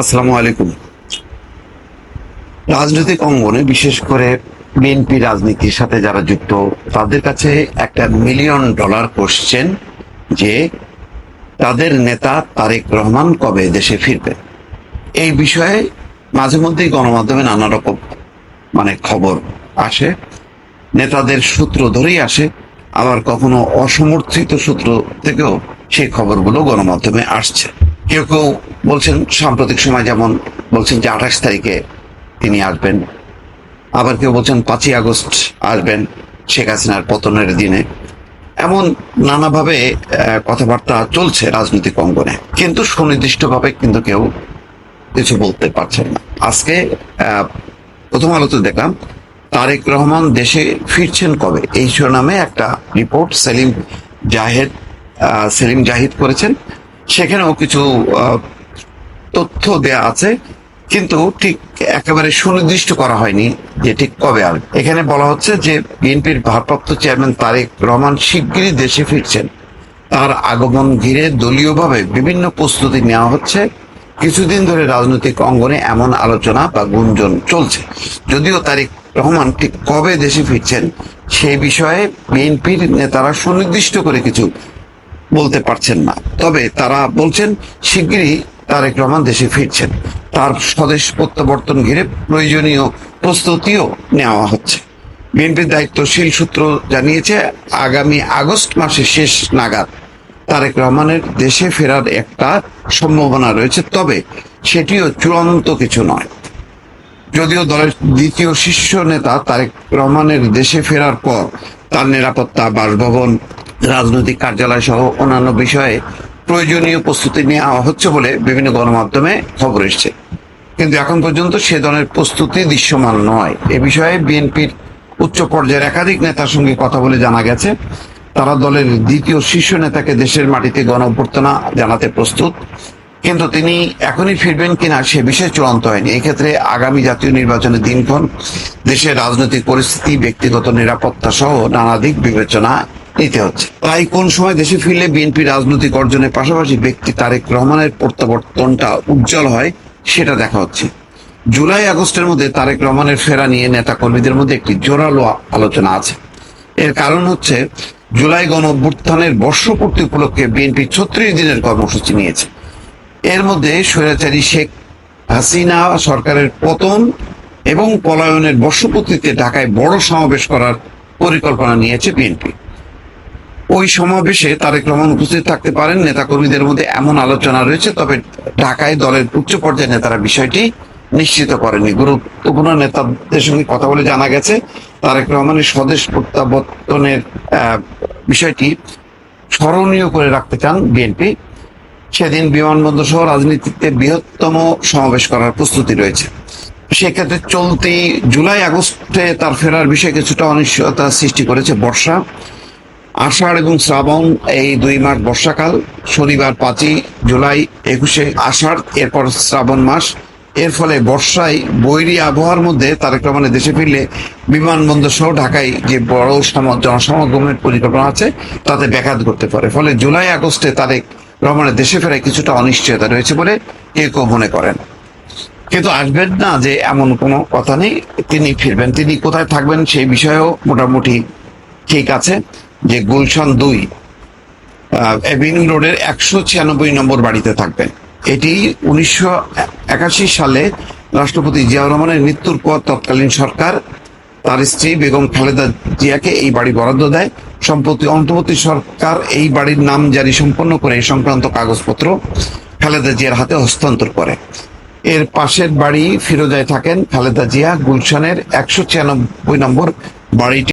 আসসালামু আলাইকুম। রাজনৈতিক অঙ্গনে, বিশেষ করে বিএনপি রাজনীতির সাথে যারা যুক্ত, তাদের কাছে একটা মিলিয়ন ডলার কোশ্চেন যে, তাদের নেতা তারেক রহমান কবে দেশে ফিরবে? এই বিষয়ে মাঝে মধ্যেই গণমাধ্যমে নানা রকম মানে খবর আসে। নেতাদের সূত্র ধরেই আসে, আবার কখনো অসমর্থিত সূত্র থেকেও সেই খবরগুলো গণমাধ্যমে আসছে। কেউ কেউ বলছেন সাম্প্রতিক সময় যেমন বলছেন যে আঠাশ তারিখে তিনি আসবেন। আবার কেউ বলছেন পাঁচই আগস্ট আসবেন শেখ হাসিনার পতনের দিনে। এমন নানাভাবে কথাবার্তা চলছে রাজনৈতিক অঙ্গনে। কিন্তু সুনির্দিষ্টভাবে কিন্তু কেউ কিছু বলতে পারছেন না। আজকে প্রথম আলোতে দেখলাম, তারেক রহমান দেশে ফিরছেন কবে? এই শিরোনামে একটা রিপোর্ট সেলিম জাহেদ সেলিম জাহিদ করেছেন। সেখানেও কিছু তথ্য দেয়া আছে, কিন্তু ঠিক একেবারে সুনির্দিষ্ট করা হয়নি যে ঠিক কবে আসবে। এখানে বলা হচ্ছে যে বিএনপির ভারপ্রাপ্ত চেয়ারম্যান তারেক রহমান শিগগিরই দেশে ফিরছেন। তার আগমন ঘিরে দলীয়ভাবে বিভিন্ন প্রস্তুতি নেওয়া হচ্ছে। কিছুদিন ধরে রাজনৈতিক অঙ্গনে এমন আলোচনা বা গুঞ্জন চলছে। যদিও তারেক রহমান ঠিক কবে দেশে ফিরছেন সেই বিষয়ে বিএনপির নেতারা সুনির্দিষ্ট করে কিছু বলতে পারছেন না। তবে তারা বলছেন, শিগগিরই তারেক রহমান দেশে ফিরছেন। তার স্বদেশ প্রত্যাবর্তন ঘিরে প্রয়োজনীয় প্রস্তুতিও নেওয়া হচ্ছে। বিএনপির দায়িত্বশীল সূত্র জানিয়েছে, আগামী আগস্ট মাসের শেষ নাগাদ তারেক রহমানের দেশে ফেরার একটা সম্ভাবনা রয়েছে, তবে সেটিও চূড়ান্ত কিছু নয়। যদিও দলের দ্বিতীয় শীর্ষ নেতা তারেক রহমানের দেশে ফেরার পর তার নিরাপত্তা বাসভবন রাজনৈতিক কার্যালয় সহ অন্যান্য বিষয়ে প্রয়োজনীয় প্রস্তুতি নেওয়া হচ্ছে বলে বিভিন্ন গণমাধ্যমে খবর এসছে। কিন্তু এখন পর্যন্ত সে ধরনের প্রস্তুতি দৃশ্যমান নয়। এ বিষয়ে বিএনপির উচ্চ পর্যায়ের একাধিক নেতার সঙ্গে কথা বলে জানা গেছে। তারা দলের দ্বিতীয় শীর্ষ নেতাকে দেশের মাটিতে গণ অভ্যর্থনা জানাতে প্রস্তুত। কিন্তু তিনি এখনই ফিরবেন কিনা সে বিষয়ে চূড়ান্ত হয়নি। এক্ষেত্রে আগামী জাতীয় নির্বাচনের দিনক্ষণ দেশের রাজনৈতিক পরিস্থিতি, ব্যক্তিগত নিরাপত্তা সহ নানা দিক বিবেচনা নিতে হচ্ছে। তাই কোন সময় দেশে ফিরলে বিএনপি রাজনৈতিক অর্জনের পাশাপাশি ব্যক্তি তারেক রহমানের প্রত্যাবর্তনটা উজ্জ্বল হয়, সেটা দেখা হচ্ছে। জুলাই, আগস্টের মধ্যে তারেক রহমানের ফেরা নিয়ে নেতা কর্মীদের মধ্যে একটি জোরালো আলোচনা আছে। এর কারণ হচ্ছে, জুলাই গণ অভ্যুত্থানের বর্ষপূর্তি উপলক্ষে বিএনপি ছত্রিশ দিনের কর্মসূচি নিয়েছে। এর মধ্যে স্বৈরাচারী শেখ হাসিনা সরকারের পতন এবং পলায়নের বর্ষপূর্তিতে ঢাকায় বড় সমাবেশ করার পরিকল্পনা নিয়েছে বিএনপি। ওই সমাবেশে তারেক রহমান উপস্থিত থাকতে পারেন। নেতাকর্মীদের মধ্যে এমন আলোচনা রয়েছে, তবে ঢাকায় দলের উচ্চ পর্যায়ের নেতারা বিষয়টি নিশ্চিত করেনি গুরুত্বপূর্ণ নেতাদের সঙ্গে কথা বলে জানা গেছে, তারেক রহমানের স্বদেশ প্রত্যাবর্তনের বিষয়টি স্মরণীয় করে রাখতে চান বিএনপি। সেদিন বিমানবন্দর সহ রাজনীতিতে বৃহত্তম সমাবেশ করার প্রস্তুতি রয়েছে। সেক্ষেত্রে চলতি জুলাই আগস্টে তার ফেরার বিষয়ে কিছুটা অনিশ্চয়তা সৃষ্টি করেছে বর্ষা। আষাঢ় এবং শ্রাবণ এই দুই মাস বর্ষাকাল, শনিবার পাঁচই জুলাই একুশে আষাঢ়, এরপর শ্রাবণ মাস। এর ফলে বর্ষায় বৈরী আবহাওয়ার মধ্যে তারেক রহমানের দেশে ফিরলে বিমানবন্দর সহ ঢাকায় যে বড় সম- জনসমাগমের পরিকল্পনা আছে, তাতে ব্যাঘাত করতে পারে। ফলে জুলাই, আগস্টে তারেক রহমানের দেশে ফেরায় কিছুটা অনিশ্চয়তা রয়েছে বলে কেউ কেউ মনে করেন। কিন্তু আসবেন না যে এমন কোনো কথা নেই, তিনি ফিরবেন। তিনি কোথায় থাকবেন সেই বিষয়েও মোটামুটি ঠিক আছে। যে গুলশান দুই এভিনিউ রোডের একশো ছিয়ানব্বই নম্বর বাড়িতে থাকবেন। এটি উনিশশো একাশি সালে রাষ্ট্রপতি জিয়াউর রহমানের মৃত্যুর পর তৎকালীন সরকার, তার স্ত্রী বেগম খালেদা জিয়াকে এই বাড়ি বরাদ্দ দেয়। সম্প্রতি অন্তর্বর্তী সরকার এই বাড়ির নাম জারি সম্পন্ন করে সংক্রান্ত কাগজপত্র খালেদা জিয়ার হাতে হস্তান্তর করে। এর পাশের বাড়ি ফিরোজায় থাকেন খালেদা জিয়া, গুলশানের একশো ছিয়ানব্বই নম্বর বাড়িটি।